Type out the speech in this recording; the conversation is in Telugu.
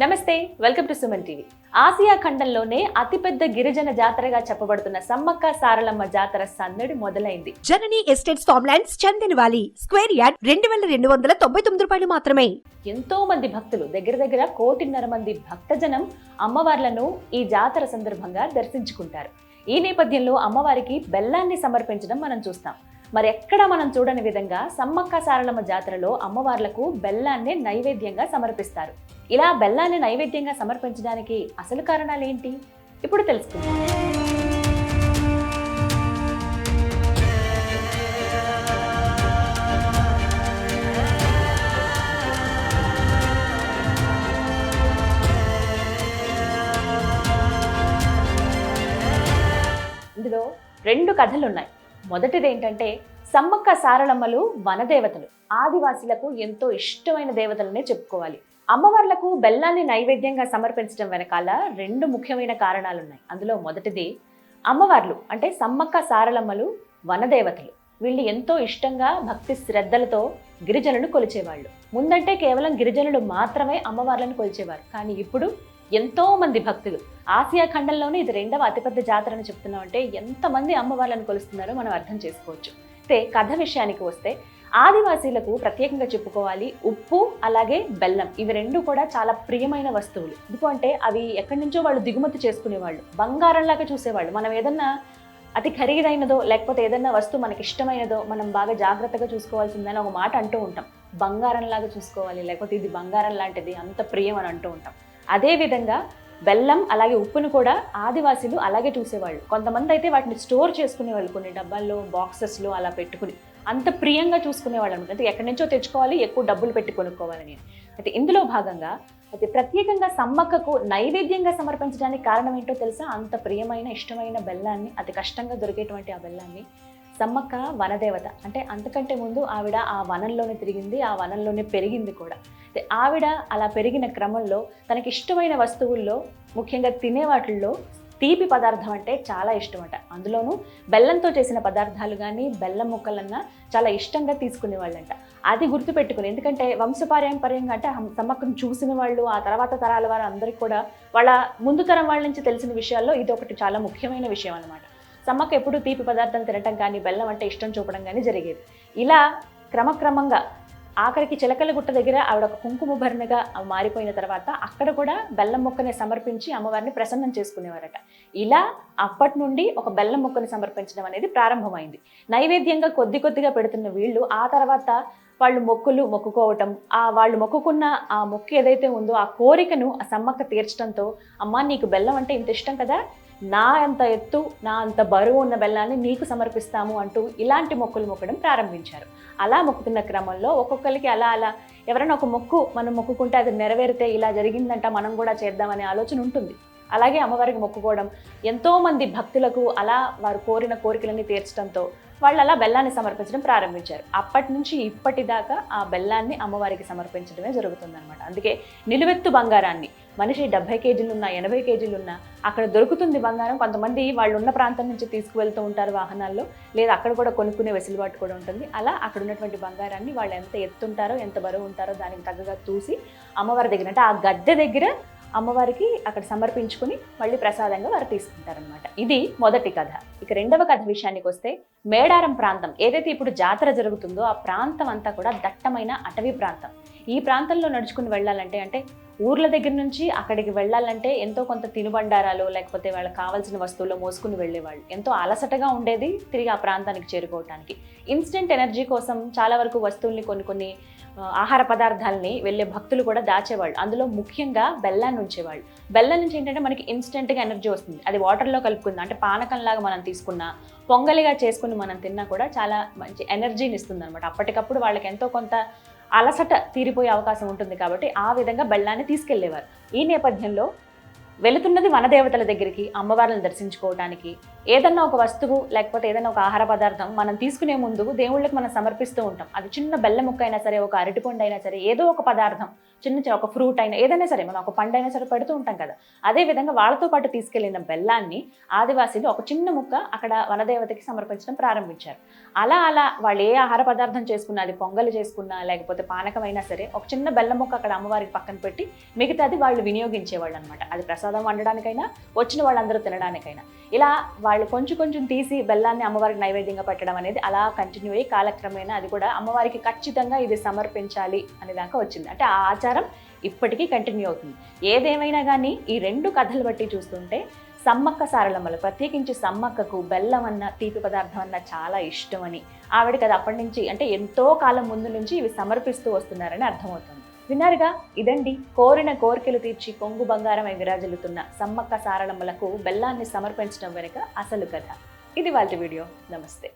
నమస్తే welcome to Suman TV. Asia ఖండంలోనే అతిపెద్ద గిరిజన జాతరగా చెప్పబడుతున్న సమ్మక్క సారలమ్మ జాతర సందడి మొదలైంది. Janani estates farmlands Chandan Vali square yard రెండు వేల రెండు వందల తొంభై తొమ్మిది రూపాయలు మాత్రమే. ఎంతో మంది భక్తులు దగ్గర దగ్గర కోటిన్నర మంది భక్తజనం అమ్మవార్లను ఈ జాతర సందర్భంగా దర్శించుకుంటారు. ఈ నేపథ్యంలో అమ్మవారికి బెల్లాన్ని సమర్పించడం మనం చూస్తాం. మరి ఎక్కడ మనం చూడని విధంగా సమ్మక్క సారలమ్మ జాతరలో అమ్మవార్లకు బెల్లాన్ని నైవేద్యంగా సమర్పిస్తారు. ఇలా బెల్లాన్ని నైవేద్యంగా సమర్పించడానికి అసలు కారణాలు ఏంటి? ఇప్పుడు తెలుసుకుందాం. ఇందులో రెండు కథలు ఉన్నాయి మొదటిది ఏంటంటే సమ్మక్క సారలమ్మలు వనదేవతలు. ఆదివాసీలకు ఎంతో ఇష్టమైన దేవతలనే చెప్పుకోవాలి. అమ్మవార్లకు బెల్లాన్ని నైవేద్యంగా సమర్పించడం వెనకాల రెండు ముఖ్యమైన కారణాలు ఉన్నాయి అందులో మొదటిది అమ్మవార్లు అంటే సమ్మక్క సారలమ్మలు వనదేవతలు. వీళ్ళు ఎంతో ఇష్టంగా భక్తి శ్రద్ధలతో గిరిజనులు కొలిచేవాళ్ళు. ముందంటే కేవలం గిరిజనులు మాత్రమే అమ్మవార్లను కొలిచేవారు. కానీ ఇప్పుడు ఎంతో మంది భక్తులు. ఆసియా ఖండంలోనే ఇది రెండవ అతిపెద్ద జాతర అని చెప్తున్నాం అంటే ఎంతమంది అమ్మవార్లను కొలుస్తున్నారో మనం అర్థం చేసుకోవచ్చు. అయితే కథ విషయానికి వస్తే ఆదివాసీలకు ప్రత్యేకంగా చెప్పుకోవాలి ఉప్పు అలాగే బెల్లం. ఇవి రెండు కూడా చాలా ప్రియమైన వస్తువులు. ఎందుకంటే అవి ఎక్కడి నుంచో వాళ్ళు దిగుమతి చేసుకునేవాళ్ళు. బంగారంలాగా చూసేవాళ్ళు. మనం ఏదన్నా అతి ఖరీదైనదో లేకపోతే ఏదన్నా వస్తువు మనకి ఇష్టమైనదో మనం బాగా జాగ్రత్తగా చూసుకోవాల్సిందని ఒక మాట అంటూ ఉంటాం. బంగారంలాగా చూసుకోవాలి లేకపోతే ఇది బంగారం లాంటిది అంత ప్రియం అని అంటూ ఉంటాం. అదేవిధంగా బెల్లం అలాగే ఉప్పును కూడా ఆదివాసీలు అలాగే చూసేవాళ్ళు. కొంతమంది అయితే వాటిని స్టోర్ చేసుకునేవాళ్ళు కొన్ని డబ్బాల్లో బాక్సెస్లో అలా పెట్టుకుని. అంత ప్రియంగా చూసుకునేవాళ్ళు అనమాట అంటే ఎక్కడి నుంచో తెచ్చుకోవాలి ఎక్కువ డబ్బులు పెట్టి కొనుక్కోవాలని. అయితే ఇందులో భాగంగా అయితే ప్రత్యేకంగా సమ్మక్కకు నైవేద్యంగా సమర్పించడానికి కారణం ఏంటో తెలుసా? అంత ప్రియమైన ఇష్టమైన బెల్లాన్ని అతి కష్టంగా దొరికేటువంటి ఆ బెల్లాన్ని సమ్మక్క వనదేవత. అంటే అంతకంటే ముందు ఆవిడ ఆ వనంలోనే తిరిగింది ఆ వనంలోనే పెరిగింది కూడా. ఆవిడ అలా పెరిగిన క్రమంలో తనకి ఇష్టమైన వస్తువుల్లో ముఖ్యంగా తినే వాటిల్లో తీపి పదార్థం అంటే చాలా ఇష్టమట. అందులోనూ బెల్లంతో చేసిన పదార్థాలు కానీ బెల్లం ముక్కలన్నా చాలా ఇష్టంగా తీసుకునేవాళ్ళంట. అది గుర్తుపెట్టుకుని ఎందుకంటే వంశపారంపర్యంగా అంటే హం- సమ్మక్కను చూసిన వాళ్ళు ఆ తర్వాత తరాల వారు అందరికీ కూడా వాళ్ళ ముందు తరం వాళ్ళ నుంచి తెలిసిన విషయాల్లో ఇది ఒకటి చాలా ముఖ్యమైన విషయం అనమాట సమ్మక్క ఎప్పుడు తీపి పదార్థం తినటం కానీ బెల్లం అంటే ఇష్టం చూపడం కానీ జరిగేది. ఇలా క్రమక్రమంగా ఆఖరికి చిలకల గుట్ట దగ్గర ఆవిడ ఒక కుంకుమ భరణగా మారిపోయిన తర్వాత అక్కడ కూడా బెల్లం మొక్కని సమర్పించి అమ్మవారిని ప్రసన్నం చేసుకునేవారట. ఇలా అప్పటి నుండి ఒక బెల్లం మొక్కని సమర్పించడం అనేది ప్రారంభమైంది. నైవేద్యంగా కొద్ది కొద్దిగా పెడుతున్న వీళ్ళు ఆ తర్వాత వాళ్ళు మొక్కులు మొక్కుకోవటం ఆ వాళ్ళు మొక్కుకున్న ఆ మొక్కు ఏదైతే ఉందో ఆ కోరికను ఆ సమ్మక్క తీర్చడంతో అమ్మా నీకు బెల్లం అంటే ఇంత ఇష్టం కదా నా అంత ఎత్తు నా అంత బరువు ఉన్న బెల్లాన్ని నీకు సమర్పిస్తాము అంటూ ఇలాంటి మొక్కులు మొక్కడం ప్రారంభించారు. అలా మొక్కుతున్న క్రమంలో ఒక్కొక్కరికి అలా అలా ఎవరైనా ఒక మొక్కు మనం మొక్కుకుంటే అది నెరవేరితే ఇలా జరిగిందంట మనం కూడా చేద్దామనే ఆలోచన ఉంటుంది. అలాగే అమ్మవారికి మొక్కుకోవడం ఎంతోమంది భక్తులకు అలా వారు కోరిన కోరికలన్నీ తీర్చడంతో వాళ్ళు అలా బెల్లాన్ని సమర్పించడం ప్రారంభించారు. అప్పటి నుంచి ఇప్పటిదాకా ఆ బెల్లాన్ని అమ్మవారికి సమర్పించడమే జరుగుతుందన్నమాట. అందుకే నిలువెత్తు బంగారాన్ని మనిషి డెబ్బై కేజీలున్నా ఎనభై కేజీలున్నా అక్కడ దొరుకుతుంది బంగారం. కొంతమంది వాళ్ళు ఉన్న ప్రాంతం నుంచి తీసుకువెళ్తూ ఉంటారు వాహనాల్లో లేదా అక్కడ కూడా కొనుక్కునే వెసులుబాటు కూడా ఉంటుంది. అలా అక్కడ ఉన్నటువంటి బంగారాన్ని వాళ్ళు ఎంత ఎత్తుంటారో ఎంత బరువు ఉంటారో దానికి తగ్గగా చూసి అమ్మవారి దగ్గర అంటే ఆ గద్దె దగ్గర అమ్మవారికి అక్కడ సమర్పించుకుని మళ్ళీ ప్రసాదంగా వారు తీసుకుంటారనమాట ఇది మొదటి కథ. ఇక రెండవ కథ విషయానికి వస్తే మేడారం ప్రాంతం ఏదైతే ఇప్పుడు జాతర జరుగుతుందో ఆ ప్రాంతం అంతా కూడా దట్టమైన అటవీ ప్రాంతం. ఈ ప్రాంతంలో నడుచుకుని వెళ్ళాలంటే అంటే ఊర్ల దగ్గర నుంచి అక్కడికి వెళ్ళాలంటే ఎంతో కొంత తినుబండారాలు లేకపోతే వాళ్ళకి కావాల్సిన వస్తువులు మోసుకుని వెళ్ళేవాళ్ళు. ఎంతో అలసటగా ఉండేది తిరిగి ఆ ప్రాంతానికి చేరుకోవటానికి. ఇన్స్టెంట్ ఎనర్జీ కోసం చాలా వరకు వస్తువుల్ని కొన్ని కొన్ని ఆహార పదార్థాలని వెళ్ళే భక్తులు కూడా దాచేవాళ్ళు. అందులో ముఖ్యంగా బెల్లాన్ని ఉంచేవాళ్ళు. బెల్లం నుంచి ఏంటంటే మనకి ఇన్స్టెంట్గా ఎనర్జీ వస్తుంది. అది వాటర్లో కలుపుకుందా. అంటే పానకంలాగా మనం తీసుకున్నా పొంగలిగా చేసుకుని మనం తిన్నా కూడా చాలా మంచి ఎనర్జీని ఇస్తుంది అనమాట అప్పటికప్పుడు వాళ్ళకి ఎంతో కొంత అలసట తీరిపోయే అవకాశం ఉంటుంది కాబట్టి ఆ విధంగా బెల్లాన్ని తీసుకెళ్ళేవారు ఈ నేపథ్యంలో వెళుతున్నది వనదేవతల దగ్గరికి అమ్మవార్లను దర్శించుకోవడానికి ఏదన్నా ఒక వస్తువు లేకపోతే ఏదైనా ఒక ఆహార పదార్థం మనం తీసుకునే ముందు దేవుళ్ళకి మనం సమర్పిస్తూ ఉంటాం. అది చిన్న బెల్లం ముక్క అయినా సరే ఒక అరటిపండు అయినా సరే ఏదో ఒక పదార్థం చిన్న చిన్న ఒక ఫ్రూట్ అయినా ఏదైనా సరే మనం ఒక పండు అయినా సరే పెడుతూ ఉంటాం కదా. అదే విధంగా వాళ్ళతో పాటు తీసుకెళ్ళిన బెల్లాన్ని ఆదివాసీలు ఒక చిన్న ముక్క అక్కడ వనదేవతకి సమర్పించడం ప్రారంభించారు. అలా అలా వాళ్ళు ఏ ఆహార పదార్థం చేసుకున్నా అది పొంగల్ చేసుకున్నా లేకపోతే పానకం అయినా సరే ఒక చిన్న బెల్లం ముక్క అక్కడ అమ్మవారికి పక్కన పెట్టి మిగతాది వాళ్ళు వినియోగించేవాళ్ళు అనమాట అది ప్రసాదం వండడానికైనా వచ్చిన వాళ్ళందరూ తినడానికైనా. ఇలా వాళ్ళు కొంచెం కొంచెం తీసి బెల్లాన్ని అమ్మవారికి నైవేద్యంగా పెట్టడం అనేది అలా కంటిన్యూ అయ్యి కాలక్రమేణా అది కూడా అమ్మవారికి ఖచ్చితంగా ఇది సమర్పించాలి అనే దాకా వచ్చింది. అంటే ఆ ఆచారం ఇప్పటికీ కంటిన్యూ అవుతుంది. ఏదేమైనా కానీ ఈ రెండు కథలు బట్టి చూస్తుంటే సమ్మక్క సారలమ్మలు ప్రత్యేకించి సమ్మక్కకు బెల్లం అన్న తీపి పదార్థం అన్న చాలా ఇష్టమని ఆవిడకి అది అప్పటి నుంచి అంటే ఎంతో కాలం ముందు నుంచి ఇవి సమర్పిస్తూ వస్తున్నారని అర్థమవుతుంది. విన్నారుగా? ఇదండి కోరిన కోరికలు తీర్చి కొంగు బంగారం విరాజిల్లుతున్న సమ్మక్క సారలమ్మలకు బెల్లాన్ని సమర్పించడం వెనుక అసలు కథ. ఇది వాళ్ళ వీడియో. నమస్తే.